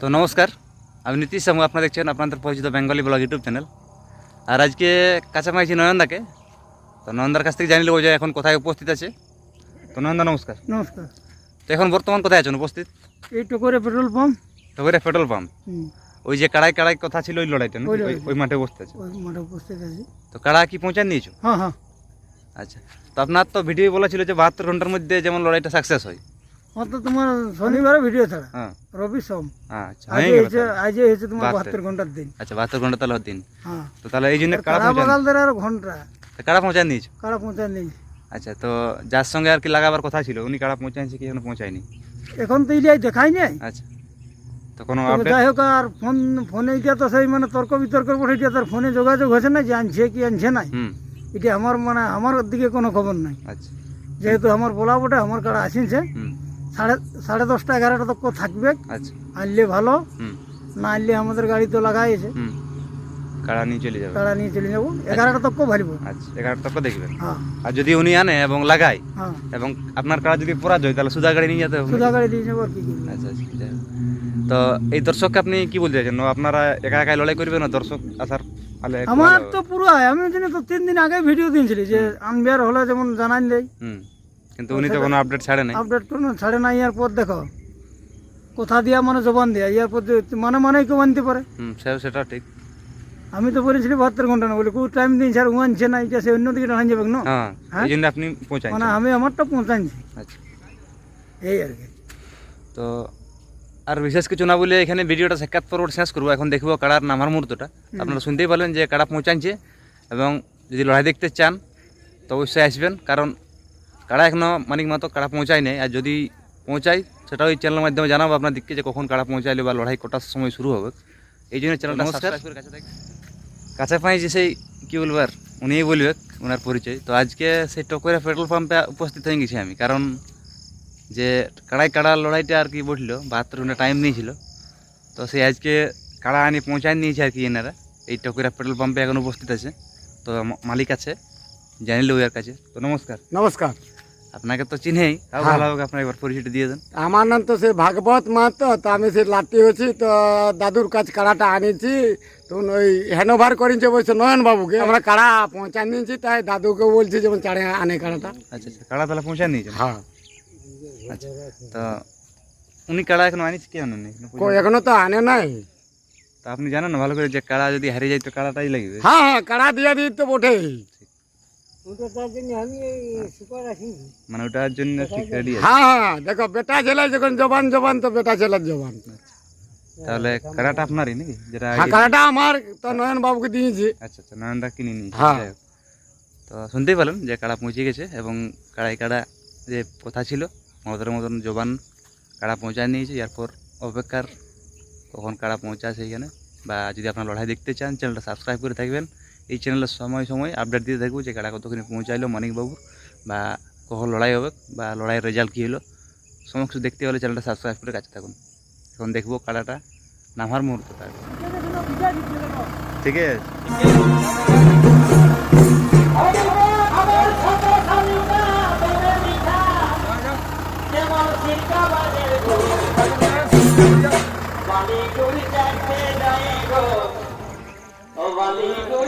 তো নমস্কার আমি নীতিশ সামু আপনারা দেখছেন আপনাদের পরিচিত বেঙ্গলি ব্লগ ইউটিউব চ্যানেল। আর আজকে কাছে নয়নদাকে তো নয়নদার কাছ থেকে জানি নেব যে এখন কোথায় উপস্থিত আছে। তো নয়নদা নমস্কার। নমস্কার। তো এখন বর্তমান কোথায় আছেন উপস্থিত? এই টুকুরে পেট্রোল পাম্প। ওইটা পেট্রোল পাম্প। ওই যে কাড়াই কাড়াই কথা ছিল ওই লড়াইটা ওই মাঠে উপস্থিত আছে ওই মাঠে উপস্থিত আছি। তো কাড়া কি পৌঁছান নিয়েছো হ্যাঁ হ্যাঁ। আচ্ছা। তো আপনার তো ভিডিও বলা ছিল যে বাহাত্তর ঘণ্টার মধ্যে যেমন লড়াইটা সাকসেস হয়। তোমার শনিবারে ভিডিও ছাড়া হ্যাঁ রবি সোম আচ্ছা আজ হয়ে গেল হয়েছে আজ হয়েছে তোমার বাহাত্তর। বাহাত্তর ঘণ্টার দিন আচ্ছা বাহাত্তর ঘণ্টা তাহলে দিন হ্যাঁ তো তাহলে এই জন্য পৌঁছান আর ঘণ্টা তো কাড়া পৌঁছান নিয়েছো কাড়া পৌঁছা নেই আচ্ছা তো যার সঙ্গে আর কি লাগাবার কথা ছিল উনি কাড়া পৌঁছাইছে কি এখনও পৌঁছায়নি এখন তো ইলিয়াই দেখাই নাই আচ্ছা তো কোনো আপডেট যাই হোক আর ফোন ফোনে গিয়ে তো সেই মানে তর্ক বিতর্ক করে গিয়ে তার ফোনে যোগাযোগ হয়েছে না যে আনছে কি আনছে নাই এটা আমার মানে আমার দিকে কোনো খবর নাই আচ্ছা যেহেতু আমার বলা বটে আমার কারা আসিনছে হুম সাড়ে সাড়ে দশটা এগারোটা তক থাকবে। আচ্ছা। আনলে ভালো না আনলে আমাদের গাড়ি তো লাগাইছে কাড়া নিয়ে চলে যাবে? কাড়া নিয়ে চলে যাব? এগারোটা তক ভালিব। আচ্ছা এগারোটা দেখবেন। হ্যাঁ। আর যদি উনি আনে এবং লাগায় হ্যাঁ। এবং আপনার কাড়া যদি তাহলে সুদা গাড়ি নিয়ে যেতে হবে। সুধা গাড়ি দিয়ে যাব আর কি আচ্ছা আচ্ছা তো এই দর্শককে আপনি কি বলতে চাইছেন? আপনারা একা একাই লড়াই করবেন না? দর্শক আসার আমার তো পুরো আমি তো তিন দিন আগে ভিডিও দিয়েছিলি যে আনবিয়ার হলে যেমন জানান দেয় হুম। কিন্তু উনি তো কোনো আপডেট ছাড়ে নাই। আপডেট করুন ছাড়ে না ইয়ার পর দেখো। কথা দিয়া মানে জবান দেয়া ইয়ার পর মানে মানেই কেউ আনতে পারে। হুম সেটা ঠিক। আমি তো বলেছিলি বাহাত্তর ঘণ্টা না বলে কেউ টাইম দিন স্যার ও আনছে না এটা সে অন্যদিকে টানা যাবে না হ্যাঁ হ্যাঁ? এই জন্য আপনি পৌঁছাই মানে আমি আমারটা পৌঁছাচ্ছি আচ্ছা। এই আর কি। তো আর বিশেষ কিছু না বলে এখানে ভিডিওটা সাক্ষাৎ পর্ব শেষ করব। এখন দেখব কাড়ার নামার মুহূর্তটা। আপনারা শুনতেই পারলেন যে কাড়া পৌঁছাচ্ছে এবং যদি লড়াই দেখতে চান তো অবশ্যই আসবেন। কারণ কাড়া এখনও মানিক মাতো কাড়া পৌঁছায় নেই। আর যদি পৌঁছায় সেটা ওই চ্যানেলের মাধ্যমে জানাব আপনার দিককে যে কখন কাড়া পৌঁছাইলে বা লড়াই কটার সময় শুরু হবে। এই জন্য চ্যানেলটা নমস্কার। কাছে পাই যে সেই কী বলব আর উনিই বলবে ওনার পরিচয়। তো আজকে সেই টকরে পেট্রোল পাম্পে উপস্থিত হয়ে গেছি আমি। কারণ যে কাড়াই কাড়া লড়াইটা আর কি বসল বাহাত্তর ঘণ্টা টাইম নিয়েছিল। তো সে আজকে কাড়া আনি পৌঁছায় নিয়েছে আর কি এনারা। এই টকরা পেট্রোল পাম্পে এখন উপস্থিত আছে। তো মালিক আছে জানিল ওয়ার কাছে। তো নমস্কার। নমস্কার। আপনাকে তো চিনেই। তাও হ্যাঁ। ভালো হবে আপনার একবার পরিচয়টা দিয়ে দেন। আমার নাম তো সে ভাগবত মাহাতো তো আমি সে লাট্টি হচ্ছি তো দাদুর কাছে কাড়াটা আনিছি তখন ওই হ্যানোভার করেছে বলছে নয়ন বাবুকে। আমরা কাড়া পৌঁছান নিয়েছি তাই দাদুকে বলছি যেমন চাড়ে আনে কাড়াটা। আচ্ছা আচ্ছা কাড়া তাহলে পৌঁছায় নিয়েছেন হ্যাঁ। আচ্ছা তো উনি কাড়া এখন আনিস কি আনেন এখনও কই পর্যন্ত? এখনও তো আনে নাই। তো আপনি জানেন ভালো করে যে কাড়া যদি হারিয়ে যায় তো কাড়াটাই লাগবে। হ্যাঁ হ্যাঁ কাড়া দিয়ে দিই তো বটেই। মানে ওটার জন্য ঠিক রেডি হ্যাঁ হ্যাঁ দেখো বেটা ছেলে যখন জবান জবান তো বেটা ছেলের জবান। তাহলে কাড়াটা আপনারই নাকি? যেটা হ্যাঁ আগে- আমার তো নয়ন বাবুকে দিয়েছি। আচ্ছা আচ্ছা নয়নদা কিনে নিয়েছে। হ্যাঁ। তো শুনতেই পেলেন যে কাড়া পৌঁছে গেছে এবং কাড়াই কাড়া যে কথা ছিল মমতার মতন জবান কাড়া পৌঁছায় নিয়েছে এরপর অপেক্ষার কখন কাড়া পৌঁছায় সেইখানে। বা যদি আপনার লড়াই দেখতে চান চ্যানেলটা সাবস্ক্রাইব করে থাকবেন। এই চ্যানেলের সময় সময় আপডেট দিতে থাকব যে কাড়া কতখানি পৌঁছাইলো মানিকবাবুর বা কখন লড়াই হবে বা লড়াইয়ের রেজাল্ট কী হলো। সমস্ত দেখতে হলে চ্যানেলটা সাবস্ক্রাইব করে কাছে থাকুন। এখন দেখব কাড়াটা নামার মুহূর্তটা ঠিক আছে? আমি রহিতে মনে বধু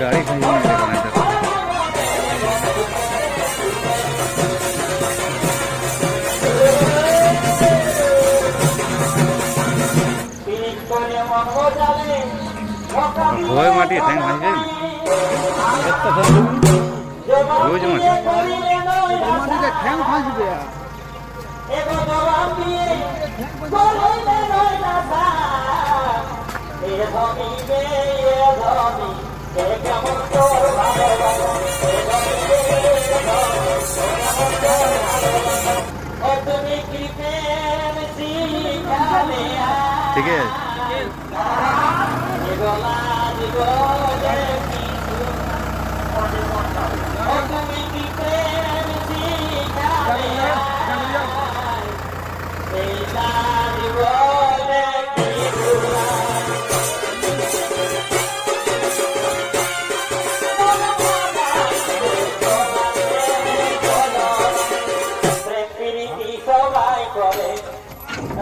যাবেন এটা। পিরিত করে মঙ্গ জালে ভয় মাটি ঠ্যাং ভাঙবে রোজ মাটি। মাটিতে ठीक है